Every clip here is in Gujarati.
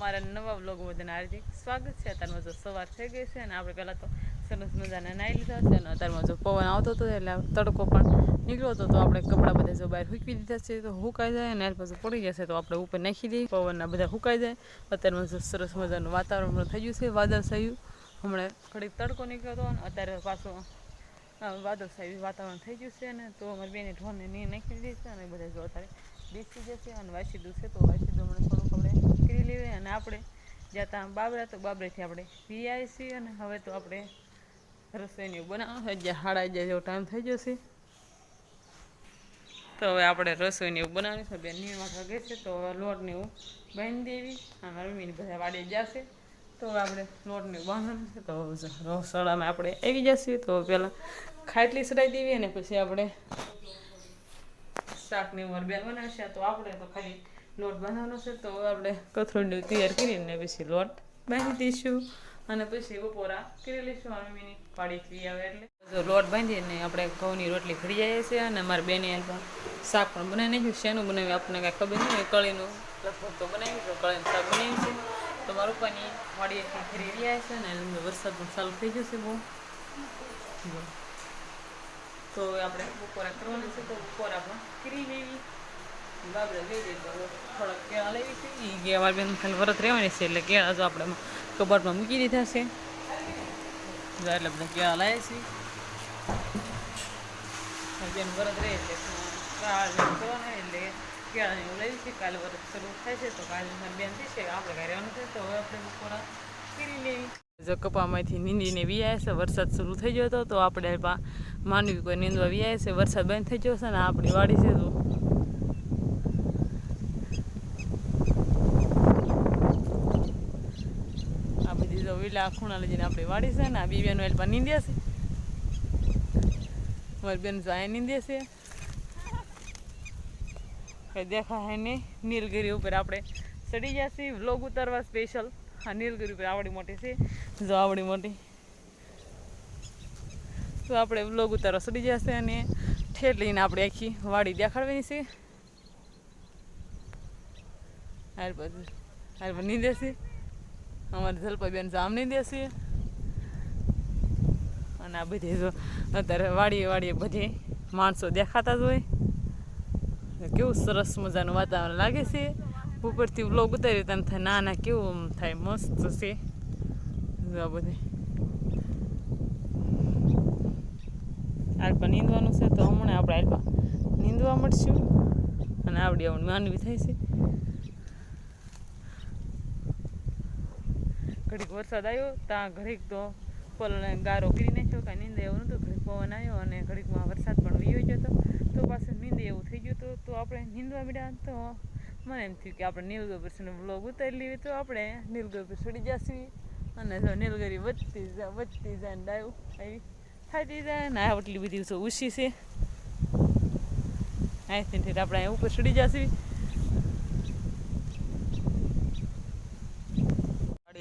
અમારા નવા બ્લોગમાં બધાને હાર્દિક સ્વાગત છે. અત્યારમાં જો સવાર થઈ ગઈ છે અને આપણે પહેલાં તો સરસ મજાને નાહી લીધા છે અને અત્યારમાં જો પવન આવતો હતો એટલે તડકો પણ નીકળ્યો હતો, તો આપણે કપડાં બધા જો બહાર હુકવી દીધા છે તો હુકાઈ જાય અને પાછું પડી જશે તો આપણે ઉપર નાખી દઈએ. પવનના બધા હુકાઈ જાય. અત્યારમાં જો સરસ મજાનું વાતાવરણ પણ થઈ ગયું છે, વાદળ થયું હમણાં ઘડીક તડકો નીકળ્યો હતો અને અત્યારે પાછો વાદળ સાહેબ વાતાવરણ થઈ ગયું છે અને તો અમારી બેને ઢોરને ની નાખી દીધી છે અને બધા જો અત્યારે બેસી જશે અને વાસીદું છે તો વાસીદું હમણાં થોડુંક આપણે કરી લેવી અને આપણે જતા બાબરા, તો બાબરેથી આપણે પી આવી અને હવે તો આપણે રસોઈનું બનાવવાનું જ્યાં સાડા અગિયાર જેવો ટાઈમ થઈ જશે તો હવે આપણે રસોઈને એવું બનાવીશું બેન નીમાં ભાગે છે, તો હવે લોટને એવું બાંધી દેવી અને મમ્મીને બધા વાડી જશે. તો આપણે લોટને બાંધવાનું છે. તો રસોડામાં આપણે આવી જશે. તો પહેલાં ખાટલી સડાઈ દેવી અને પછી આપણે શાકની ઉંમર બેન બનાવશે. તો આપણે તો ખાલી લોટ બાંધવાનો છે તો આપણે કથરોડની તૈયાર કરીને પછી લોટ બાંધી દઈશું. અને પછી બપોરા કરી લઈશું આ મમ્મીની ફ્રી આવે એટલે. જો લોટ બાંધીને આપણે ઘઉંની રોટલી ફરી જાય છે અને મારી બેને પણ શાક પણ બનાવી નાખ્યું શેનું બનાવ્યું આપણને કાંઈ ખબર નહીં કળીનું લગભગ તો બનાવ્યું છે કળીનું શાક બનાવ્યું છે. તો મારા પપ્પાની વાડીએથી ફરી રહ્યા છે અને વરસાદ પણ ચાલુ થઈ જશે બહુ. તો આપણે બપોરા કરવાનું છે તો બપોરા પણ કરી લેવી કે અમારી બેન ખાલી વરત રહેવાની છે એટલે કેળા જો આપણે કબાટમાં મૂકી દીધા છે. એટલે બધા કેળા લાવે છે. બેન વરત રહે એટલે કરવાના એટલે કેળાને એવું લેવી છે. શરૂ થાય છે તો કાલે બેન છે આપણે ઘરે તો આપણે જો કપામાંથી નીંદીને વિયાય છે. વરસાદ શરૂ થઈ ગયો હતો તો આપણે માનવી કોઈ નીંદવા વિયાય છે. વરસાદ બંધ થઈ ગયો છે ને આપણી વાડી છે તો આ બધી જો વિલા ખૂણા લઈને આપણે વાડી છે ને, આ બી બેનો પણ નીંદ્યા છે. મારી બેન જો અહીંયા નીંદે છે. કઈ દેખાય નહીં? નીલગિરી ઉપર આપણે ચડી જશે વ્લોગ ઉતારવા સ્પેશિયલ આ નીલગીરી ઉપર આવડી મોટી છે. જો આવડી મોટી. તો આપણે વ્લોગ ઉતારવા ચડી જશે અને ઠેર લઈને આપણે આખી વાડી દેખાડવાની છે. હાલ પછી હાલ નીંદે છે. અમારે જલપાબેન જામ દેસી અને આ બધી જો અત્યારે વાડીએ વાડીએ બધી માણસો દેખાતા જ હોય. કેવું સરસ મજાનું વાતાવરણ લાગે છે. ઉપરથી વ્લોગ ઉતારી તેમ થાય ના ના, કેવું થાય, મસ્ત છે. આ બધે. આલ્પા નીંદવાનું છે તો હમણાં આપણે આલ્પા નીંદવા મળશું. અને આવડી આવડી માનવી થાય છે. ઘડીક વરસાદ આવ્યો ત્યાં ઘડીક તો પલને ગારો કરી નાખ્યો, કાંઈ નીંદે એવું નહોતું, ઘડીક પવન આવ્યો અને ઘડીકમાં વરસાદ પણ વીયો ગયો હતો તો પાછું નીંદે એવું થઈ ગયું હતું તો આપણે નીંદવા મળ્યા તો મને એમ થયું કે આપણે નીલગોપરસનો બ્લોગ ઉતારી લઈએ તો આપણે નીલગોપર છોડી જશું. અને જો નીલગરી વધતી જાય વધતી જાય ને ડાયું, આવી થતી જાય ને આ એટલી બધી ઉછી છે. અહીંથી ઠેઠ આપણે ઉપર ચડી જશું.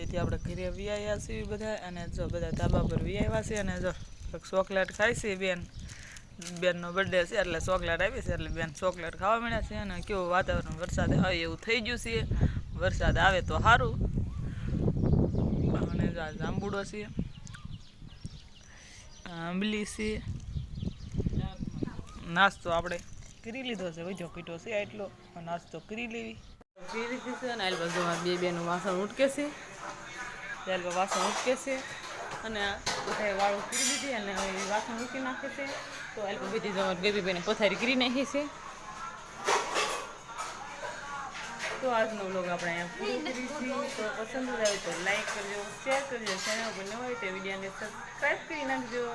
વાડીએથી આપણે ઘરે વ્યાયા છીએ બધા અને જો બધા ધાબા પર વ્યાયા છે અને જો ચોકલેટ ખાય છે બેન. બેનનો બર્થડે છે એટલે ચોકલેટ આવી છે એટલે બેન ચોકલેટ ખાવા મળ્યા છે અને કેવું વાતાવરણ વરસાદ આવે એવું થઈ ગયું છે. વરસાદ આવે તો સારું. અને જો આ જાંબુડો છે. આંબલી છે. નાસ્તો આપણે કરી લીધો છે. વજો કીટો છે એટલો નાસ્તો કરી લેવી. કરી લીધી છે અને આલ બાજુમાં બે બેનું વાસણ ઉટકે છે. ત્યાર વાસણ ઉટકે છે. અને બધાએ વાળું કરી દીધી અને હવે વાસણ મૂકી નાખે છે. તો આલ બધી જમાત બેબી બેને પથારી કરી નાખી છે. તો આજનો વ્લોગ આપણે અહીંયા પૂરો કરીશું તો પસંદ આવે તો લાઈક કરજો શેર કરજો. ચેનલ પર ન હોય તો વિડીયોને સબસ્ક્રાઈબ કરી નાખજો.